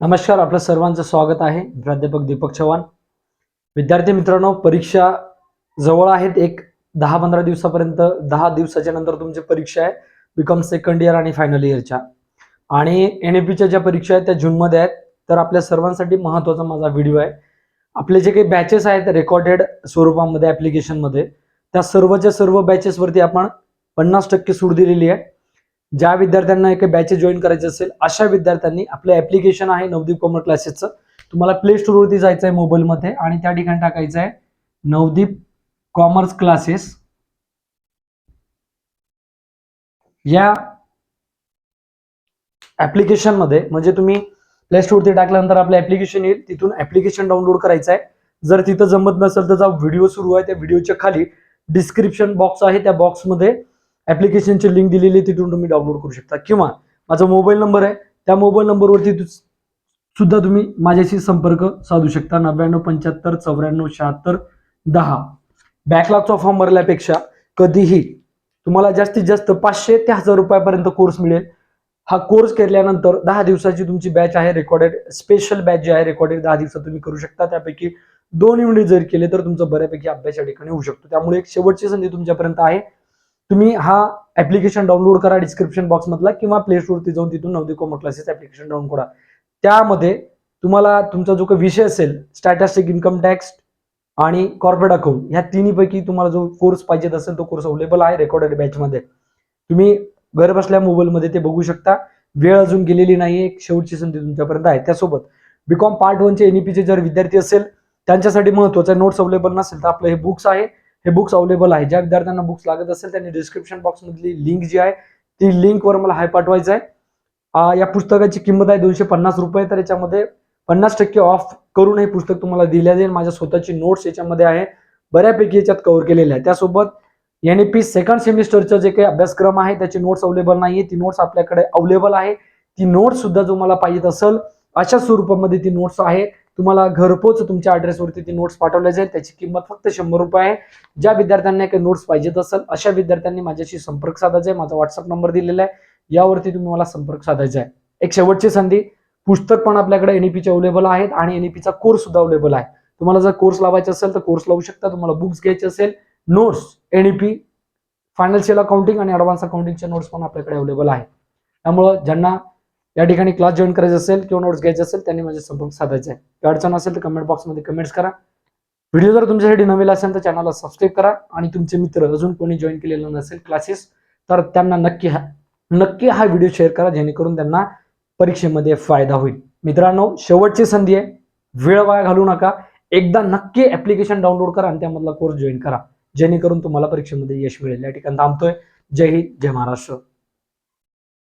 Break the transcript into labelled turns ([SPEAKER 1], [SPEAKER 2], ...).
[SPEAKER 1] नमस्कार आपलं सर्वांचं स्वागत आहे. प्राध्यापक दीपक चव्हाण. विद्यार्थी मित्रांनो परीक्षा जवळ आहेत. एक दहा पंधरा दिवसापर्यंत दहा दिवसाच्या नंतर तुमची परीक्षा आहे. बीकॉम सेकंड इयर आणि फायनल इयरच्या आणि एन ए पीच्या ज्या परीक्षा आहेत त्या जूनमध्ये आहेत. तर आपल्या सर्वांसाठी महत्त्वाचा माझा व्हिडिओ आहे. आपले जे काही बॅचेस आहेत रेकॉर्डेड स्वरूपामध्ये ॲप्लिकेशनमध्ये त्या सर्वच्या सर्व बॅचेसवरती आपण पन्नास टक्के सूट दिलेली आहे. ज्या विद्यार्थ्यांना एक बॅचेस जॉईन करायचे असेल अशा विद्यार्थ्यांनी आपलं ऍप्लिकेशन आहे नवदीप कॉमर्स क्लासेसचं तुम्हाला प्ले स्टोरवरती जायचं आहे मोबाईलमध्ये आणि त्या ठिकाणी टाकायचं आहे नवदीप कॉमर्स क्लासेस या ऍप्लिकेशनमध्ये म्हणजे तुम्ही प्ले स्टोरवरती टाकल्यानंतर आपलं ऍप्लिकेशन येईल तिथून ऍप्लिकेशन डाउनलोड करायचं आहे. जर तिथं जमत नसेल तर जा व्हिडिओ सुरू आहे त्या व्हिडिओच्या खाली डिस्क्रिप्शन बॉक्स आहे त्या बॉक्समध्ये ऍप्लिकेशनची लिंक दिलेली आहे तिथून तुम्ही डाउनलोड करू शकता. किंवा माझा मोबाईल नंबर आहे त्या मोबाईल नंबरवरती सुद्धा तुम्ही माझ्याशी संपर्क साधू शकता. नव्याण्णव पंच्याहत्तर चौऱ्याण्णव शहात्तर दहा. बॅकलॉगचा फॉर्म भरल्यापेक्षा कधीही तुम्हाला जास्तीत जास्त पाचशे ते हजार रुपयापर्यंत कोर्स मिळेल. हा कोर्स केल्यानंतर दहा दिवसाची तुमची बॅच आहे रेकॉर्डेड स्पेशल बॅच जी आहे रेकॉर्डेड दहा दिवसात तुम्ही करू शकता. त्यापैकी दोन युनिट जर केले तर तुमचं बऱ्यापैकी अभ्यास या ठिकाणी होऊ शकतो. त्यामुळे एक शेवटची संधी तुमच्यापर्यंत आहे. तुम्ही हा ऍप्लिकेशन डाउनलोड करा डिस्क्रिप्शन बॉक्स मधला किंवा प्ले स्टोरती जाऊन तिथून नवदी कॉमर्स क्लासेस ऍप्लिकेशन डाउनलोड करा. त्यामध्ये तुम्हाला तुमचा जो काही विषय असेल स्टॅटिस्टिक इन्कम टॅक्स आणि कॉर्पोरेट अकाउंट ह्या तिन्हीपैकी तुम्हाला जो कोर्स पाहिजे असेल तो कोर्स अवेलेबल आहे रेकॉर्डेड बॅचमध्ये तुम्ही घर बसल्या मोबाईलमध्ये ते बघू शकता. वेळ अजून गेलेली नाही एक शेवटची संधी तुमच्यापर्यंत आहे. त्यासोबत बीकॉम पार्ट वनचे एनईपीचे जर विद्यार्थी असेल त्यांच्यासाठी महत्वाचं नोट्स अवेलेबल नसेल तर आपलं हे बुक्स आहे. हे बुक्स अवेलेबल आहे. ज्या विद्यार्थ्यांना बुक्स लागत असेल त्यांनी डिस्क्रिप्शन बॉक्स मधली लिंक जी आहे ती लिंक वर मला हाय पाठवायचं आहे या पुस्तकाची किंमत आहे दोनशे पन्नास रुपये तर याच्यामध्ये पन्नास टक्के ऑफ करून हे पुस्तक तुम्हाला दिल्या जाईल. माझ्या स्वतःची नोट्स याच्यामध्ये आहे. बऱ्यापैकी याच्यात कव्हर केलेले आहे. त्यासोबत एन पी सेकंड सेमिस्टरचं जे काही अभ्यासक्रम आहे त्याची नोट्स अवेलेबल नाही ती नोट्स आपल्याकडे अवेलेबल आहे. ती नोट्स सुद्धा जो मला पाहिजे असेल अशा स्वरूपामध्ये ती नोट्स आहे तुम्हाला घरपोच तुमच्या ऍड्रेसवरती ती नोट्स पाठवल्या जाईल. त्याची किंमत फक्त शंभर रुपये आहे. ज्या विद्यार्थ्यांना काही नोट्स पाहिजेत असेल अशा विद्यार्थ्यांनी माझ्याशी संपर्क साधायचा आहे. माझा व्हॉट्सअप नंबर दिलेला आहे. यावरती तुम्ही मला संपर्क साधायचा आहे. एक शेवटची संधी पुस्तक पण आपल्याकडे एनईपीचे अवेलेबल आहेत आणि एनईपीचा कोर्स सुद्धा अवेलेबल आहे. तुम्हाला जर कोर्स लावायचा असेल तर कोर्स लावू शकता. तुम्हाला बुक्स घ्यायचे असेल नोट्स एनईपी फायनान्शियल अकाउंटिंग आणि ऍडव्हान्स अकाउंटिंगचे नोट्स पण आपल्याकडे अवेलेबल आहे. त्यामुळं ज्यांना या ठिकाणी क्लास जॉईन करायचे असेल किंवा नोट्स घ्यायचे असेल त्यांनी माझे संपर्क साधायचा. आहे काही अडचण असेल तर कमेंट बॉक्समध्ये कमेंट्स करा. व्हिडिओ जर तुमच्यासाठी नवीन असेल तर चॅनलला सबस्क्राईब करा. आणि तुमचे मित्र अजून कोणी जॉईन केलेलं नसेल क्लासेस तर त्यांना नक्की हा नक्की हा व्हिडिओ शेअर करा. जेणेकरून त्यांना परीक्षेमध्ये फायदा होईल. मित्रांनो शेवटची संधी आहे. वेळ वाया घालू नका. एकदा नक्की ऍप्लिकेशन डाउनलोड करा आणि त्यामधला कोर्स जॉईन करा. जेणेकरून तुम्हाला परीक्षेमध्ये यश मिळेल. या ठिकाणी थांबतोय. जय हिंद जय महाराष्ट्र.